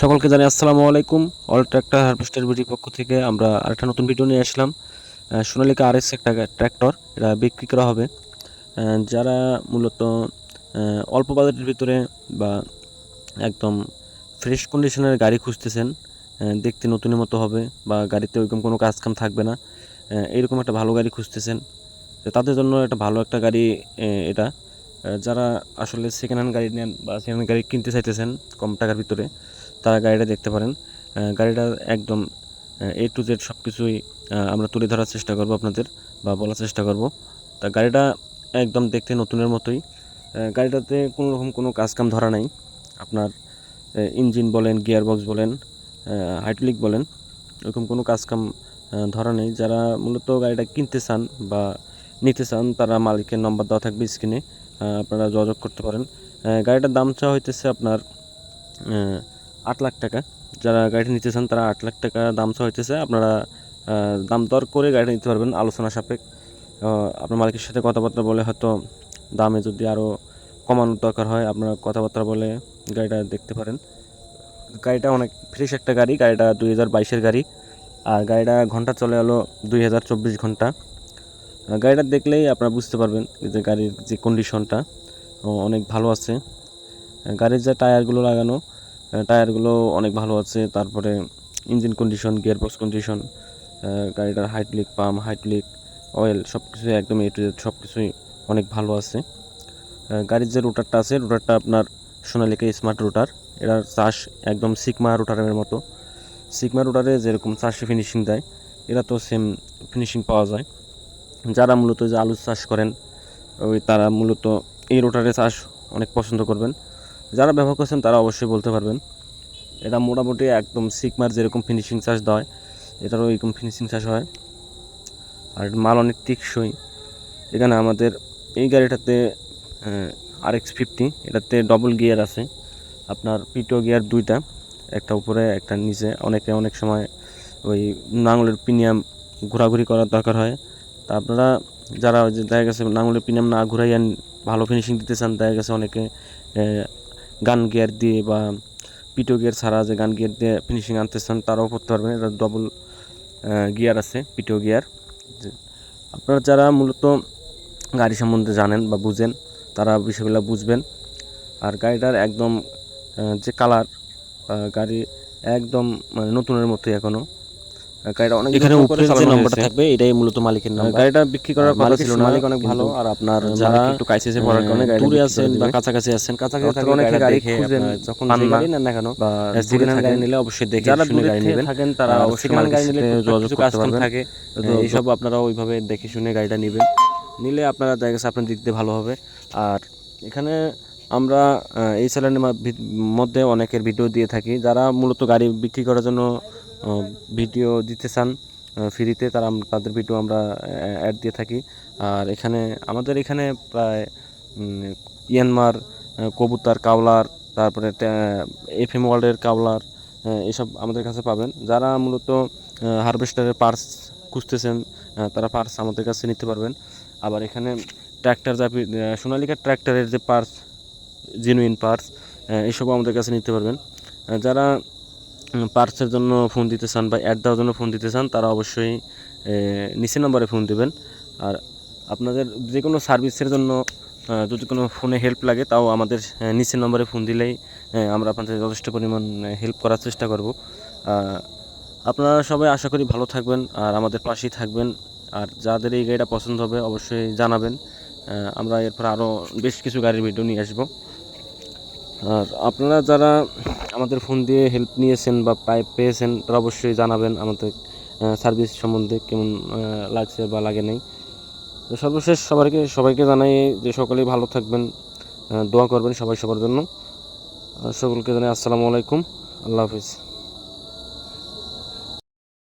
সকলকে জানাই আসসালামু আলাইকুম। অল ট্র্যাক্টর হারভেস্টার বিডির পক্ষ থেকে আমরা আরেকটা নতুন ভিডিও নিয়ে আসলাম। সোনালিকা আর এস একটা ট্র্যাক্টর এটা বিক্রি করা হবে। যারা মূলত অল্প বাজেটের ভিতরে বা একদম ফ্রেশ কন্ডিশনের গাড়ি খুঁজতেছেন দেখতে নতুনের মতো হবে বা গাড়িতে ওইরকম কোনো কাজ কাম থাকবে না আহ, এইরকম একটা ভালো গাড়ি খুঁজতেছেন তাদের জন্য একটা ভালো একটা গাড়ি এটা। যারা আসলে সেকেন্ড হ্যান্ড গাড়ি নেন বা সেকেন্ড হ্যান্ড গাড়ি কিনতে চাইতেছেন কম টাকার ভিতরে তারা গাড়িটা দেখতে পারেন। গাড়িটা একদম এ টু জেড সব কিছুই আমরা তুলে ধরার চেষ্টা করব আপনাদের বা বলার চেষ্টা করব। তা গাড়িটা একদম দেখতে নতুনের মতোই। গাড়িটাতে কোনো রকম কোনো কাজ কাম ধরা নাই। আপনার ইঞ্জিন বলেন গিয়ার বক্স বলেন হাইড্রোলিক বলেন এরকম কোনো কাজ কাম ধরা নেই। যারা মূলত গাড়িটা কিনতে চান বা নিতে চান, তারা মালিকের নম্বর দেওয়া থাকবে স্ক্রিনে আপনারা যোগাযোগ করতে পারেন। গাড়িটার দাম চাওয়া হইতেছে আপনার আট লাখ টাকা। যারা গাড়িটা নিতে চান, তারা আট লাখ টাকা দাম চাওয়া হইতেছে। আপনারা দাম দর করে গাড়িটা নিতে পারবেন, আলোচনা সাপেক্ষ। আপনার মালিকের সাথে কথাবার্তা বলে হয়তো দামে যদি আরও কমানোর দরকার হয়, আপনারা কথাবার্তা বলে গাড়িটা দেখতে পারেন। গাড়িটা অনেক ফ্রেশ একটা গাড়ি, গাড়িটা দুই হাজার বাইশের গাড়ি। আর গাড়িটা ঘণ্টা চলে হলো দুই হাজার চব্বিশ ঘণ্টা। গাড়িটা দেখলেই আপনারা বুঝতে পারবেন যে গাড়ির যে কন্ডিশনটা অনেক ভালো আছে। গাড়ির যে টায়ারগুলো লাগানো টায়ারগুলো অনেক ভালো আছে। তারপরে engine condition gear gearbox condition গাড়িটার হাইড্রোলিক পাম্প হাইড্রোলিক অয়েল সব কিছুই একদম এ টু জেড সব কিছুই অনেক ভালো আছে। গাড়ির যে রোটারটা আছে রোটারটা আপনার সোনালিকা স্মার্ট রোটার এটার চাষ একদম সিকমা রোটারের মতো। সিকমা রোটারে যেরকম চাষে ফিনিশিং দেয়, এরা তো সেম ফিনিশিং পাওয়া যায়। যারা মূলত যে আলু চাষ করেন, ওই তারা মূলত এই রোটারে চাষ অনেক পছন্দ করবেন। যারা ব্যবহার করছেন তারা অবশ্যই বলতে পারবেন। এটা মোটামুটি একদম সিকমার যেরকম ফিনিশিং চাষ দেয়, এটারও এরকম ফিনিশিং চাষ হয়। আর মাল অনেক টিকসই। এখানে আমাদের এই গাড়িটাতে আর এক্স ফিফটি এটাতে ডবল গিয়ার আছে। আপনার পিটো গিয়ার দুইটা, একটা উপরে, একটা নিচে। অনেকে অনেক সময় ওই নাঙলের প্রিমিয়াম ঘোরাঘুরি করার দরকার হয়। তা আপনারা যারা দেখা গেছে নাঙলের প্রিমিয়াম না ঘুরাইয়া ভালো ফিনিশিং দিতে চান, দেখা গেছে অনেকে গান গিয়ার দিয়ে বা পিটো গিয়ার ছাড়া যে গান গিয়ার দিয়ে ফিনিশিং আনতে চান তারাও করতে পারবেন। এটা ডবল গিয়ার আছে পিটো গিয়ার। আপনারা যারা মূলত গাড়ি সম্বন্ধে জানেন বা বুঝেন তারা বিষয়গুলো বুঝবেন। আর গাড়িটার একদম যে কালার গাড়ি একদম মানে নতুনের মতোই এখনও। আহ, গাড়িটা অনেক এখানে উপরে যে নম্বরটা থাকবে এটাই মূলত মালিকের নাম্বার গাড়িটা বিক্রি করার কথা ছিল না মালিক অনেক ভালো আর আপনার যারা একটু পড়ার কারণে গাড়ি দূরে আছেন বা কাছাকাছি আছেন কাছাকাছি থাকলে অনেকে গাড়ি দেখে খুঁজেন, যখন গাড়ি নেন না কেন বা সেকেন্ড গাড়ি নিলে অবশ্যই দেখে যারা শুনে দূরে গাড়ি নেবেন। থাকেন তারা অবশ্যই গাড়ি নিলে যোগাযোগ। থাকে এইসব আপনারা ওইভাবে দেখে শুনে গাড়িটা নেবেন। নিলে আপনারা দেখা আপনার দিক দিয়ে ভালো হবে। আর এখানে আমরা এই চ্যানেলের মধ্যে অনেকের ভিডিও দিয়ে থাকি। যারা মূলত গাড়ি বিক্রি করার জন্য ভিডিও দিতে চান ফ্রিতে, তারা তাদের ভিডিও আমরা অ্যাড দিয়ে থাকি। আর এখানে, আমাদের এখানে প্রায় ইয়ানমার কবুতার, কাওলার, তারপরে এফ এম ওয়ার্ল্ডের কাওলার এসব আমাদের কাছে পাবেন। যারা মূলত হারভেস্টারের পার্স খুঁজতেছেন তারা পার্স আমাদের কাছে নিতে পারবেন। আবার এখানে ট্র্যাক্টর যা পি- সোনালিকা ট্র্যাক্টরের যে পার্স জেনুইন পার্স এসবও আমাদের কাছে নিতে পারবেন। যারা পার্টসের জন্য ফোন দিতে চান বা অ্যাড দেওয়ার জন্য ফোন দিতে চান, তারা অবশ্যই নিচে নম্বরে ফোন দেবেন। আর আপনাদের যে কোনো সার্ভিসের জন্য যদি কোনো ফোনে হেল্প লাগে, তাও আমাদের নিচের নম্বরে ফোন দিলেই আমরা আপনাদের যথেষ্ট পরিমাণ হেল্প করার চেষ্টা করব। আপনারা সবাই আশা করি ভালো থাকবেন, আর আমাদের পাশেই থাকবেন। আর যাদের এই গাড়িটা পছন্দ হবে, অবশ্যই জানাবেন। আমরা এরপর আরও বেশ কিছু গাড়ির ভিডিও নিয়ে আসব। আর আপনারা যারা আমাদের ফোন দিয়ে হেল্প নিয়েছেন বা পাই পেয়েছেন, তারা অবশ্যই জানাবেন আমাদের সার্ভিস সম্বন্ধে কেমন লাগছে বা লাগে নাই। তো সর্বশেষ সবাইকে সবাইকে জানাই যে সকলেই ভালো থাকবেন দোয়া করবেন সবাই সবার জন্য। সকলকে জানাই আসসালামু আলাইকুম। আল্লাহ হাফিজ।